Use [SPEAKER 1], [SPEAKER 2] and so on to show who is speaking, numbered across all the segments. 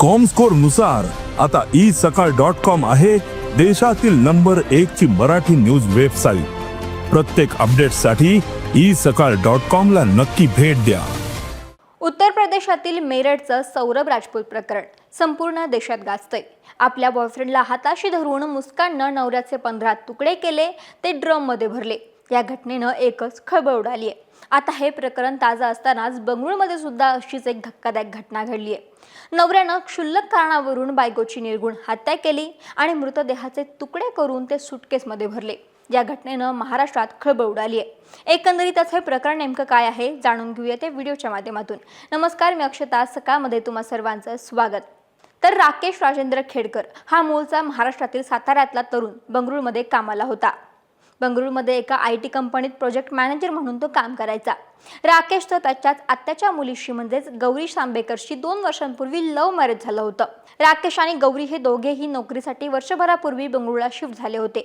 [SPEAKER 1] कॉमस्कोरनुसार आता ई सकाळ dot com आहे देशातील नंबर एक ची मराठी न्यूज वेबसाईट प्रत्येक अपडेटसाठी ई सकाळ डॉट कॉम ला नक्की भेट द्या.
[SPEAKER 2] उत्तर प्रदेशातील मेरठचं सौरभ राजपूत प्रकरण संपूर्ण देशात गाजतंय. आपल्या बॉयफ्रेंडला हाताशी धरून मुस्काननं नवऱ्याचे पंधरा तुकडे केले ते ड्रममध्ये भरले. या घटनेनं एकच खळबळ उडाली आहे आता हे प्रकरण ताजं असतानाच बंगळुरूमध्ये सुद्धा अशीच एक धक्कादायक घटना घडली आहे. नवऱ्यानं क्षुल्लक कारणावरून बायकोची निर्गुण हत्या केली आणि मृतदेहाचे तुकडे करून ते सुटकेसमध्ये भरले. या घटनेनं महाराष्ट्रात खळबळ उडाली आहे. एकंदरीतच हे प्रकरण नेमकं काय आहे जाणून घेऊया ते व्हिडिओच्या माध्यमातून. नमस्कार मी अक्षता. सकाळमध्ये तुम्हा सर्वांचं स्वागत. तर राकेश राजेंद्र खेडकर हा मूळचा महाराष्ट्रातील साताऱ्यातला तरुण बंगळुरूमध्ये कामाला होता. बंगळुरूमध्ये एका आय टी कंपनीत प्रोजेक्ट मॅनेजर म्हणून तो काम करायचा. राकेश तर त्याच्याच आत्याच्या मुलीशी म्हणजेच गौरी सांबेकरशी दोन वर्षांपूर्वी लव्ह मॅरेज झालं होतं. राकेश आणि गौरी हे दोघेही नोकरीसाठी वर्षभरापूर्वी बंगळुरूला शिफ्ट झाले होते.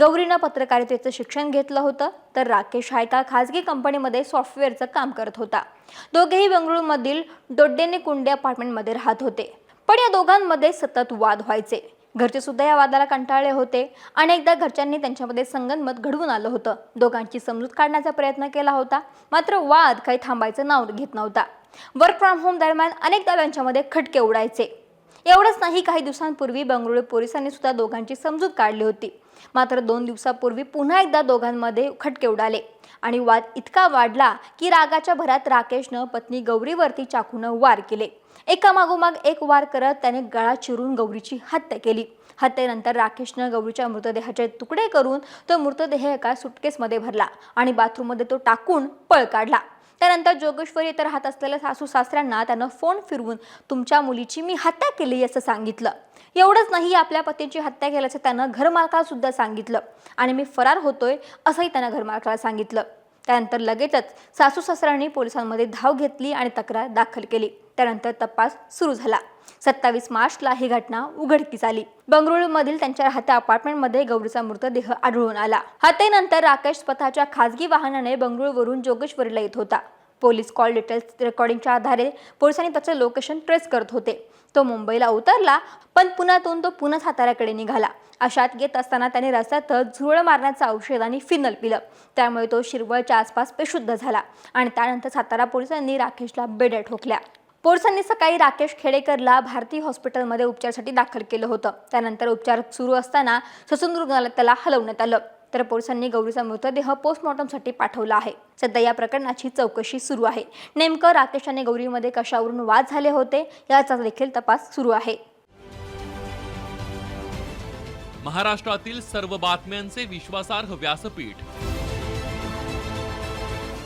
[SPEAKER 2] गौरीनं पत्रकारितेचं शिक्षण घेतलं होतं तर राकेश हा एका खाजगी कंपनीमध्ये सॉफ्टवेअरचं काम करत होता. दोघेही बंगळुरूमधील डोड्डेने कुंडे अपार्टमेंटमध्ये राहत होते. पण या दोघांमध्ये सतत वाद व्हायचे. घरचे सुद्धा या वादाला कंटाळले होते. अनेकदा घरच्यांनी त्यांच्यामध्ये संगनमत घडवून आलं होतं. दोघांची समजूत काढण्याचा प्रयत्न केला होता. मात्र वाद काही थांबायचं नाव घेत नव्हता. वर्क फ्रॉम होम दरम्यान अनेकदा त्यांच्यामध्ये खटके उडायचे. एवढंच नाही काही दिवसांपूर्वी बंगळुरू पोलिसांनी सुद्धा दोघांची समजूत काढली होती. मात्र दोन दिवसापूर्वी पुन्हा एकदा दोघांमध्ये खटके उडाले आणि वाद इतका वाढला की रागाच्या भरात राकेशनं पत्नी गौरीवरती चाकूनं वार केले. एका मागोमाग एक वार करत त्याने गळा चिरून गौरीची हत्या केली. हत्येनंतर राकेशनं गौरीच्या मृतदेहाचे तुकडे करून तो मृतदेह एका सुटकेसमध्ये भरला आणि बाथरूममध्ये तो टाकून पळ काढला. त्यानंतर जोगेश्वरी तर राहत असलेल्या सासू सासऱ्यांना त्यानं फोन फिरवून तुमच्या मुलीची मी हत्या केली असं सांगितलं. एवढंच नाही आपल्या पतीची हत्या केल्याचं त्यानं घरमालकाला सुद्धा सांगितलं. आणि मी फरार होतोय असंही त्यानं घरमालकाला सांगितलं. त्यानंतर लगेचच सासू सासऱ्यांनी पोलिसांमध्ये धाव घेतली आणि तक्रार दाखल केली. त्यानंतर तपास सुरू झाला. सत्तावीस मार्चला ही घटना उघडकीस आली. बंगळुरूमधील त्यांच्या राहत्या अपार्टमेंटमध्ये गौरीचा मृतदेह आढळून आला. हत्येनंतर राकेश स्वतःच्या खासगी वाहनाने बंगळुरूवरून जोगेश्वरीला येत होता. पोलीस कॉल डिटेल्स रेकॉर्डिंगच्या आधारे पोलिसांनी त्याचं लोकेशन ट्रेस करत होते. तो मुंबईला उतरला पण पुण्यातून तो पुन्हा साताऱ्याकडे निघाला. अशात येत असताना त्याने रस्त्यातच झुरळ मारण्याचं औषध आणि फिनल पिलं. त्यामुळे तो शिरवळच्या आसपास बेशुद्ध झाला आणि त्यानंतर सातारा पोलिसांनी राकेशला बेड्या ठोकल्या. पोलिसांनी सकाळी राकेश खेडेकरला भारती हॉस्पिटलमध्ये उपचारासाठी दाखल केलं होतं. त्यानंतर उपचार सुरू असताना ससून रुग्णालयात त्याला हलवण्यात आलं. तर पोलिसांनी गौरीचा मृतदेह पोस्टमॉर्टमसाठी पाठवला आहे. सध्या या प्रकरणाची चौकशी सुरू आहे. नेमकं राकेश आणि गौरीमध्ये कशावरून वाद झाले होते याचा देखील तपास सुरू आहे.
[SPEAKER 3] महाराष्ट्रातील सर्व बातम्यांचे विश्वासार्ह व्यासपीठ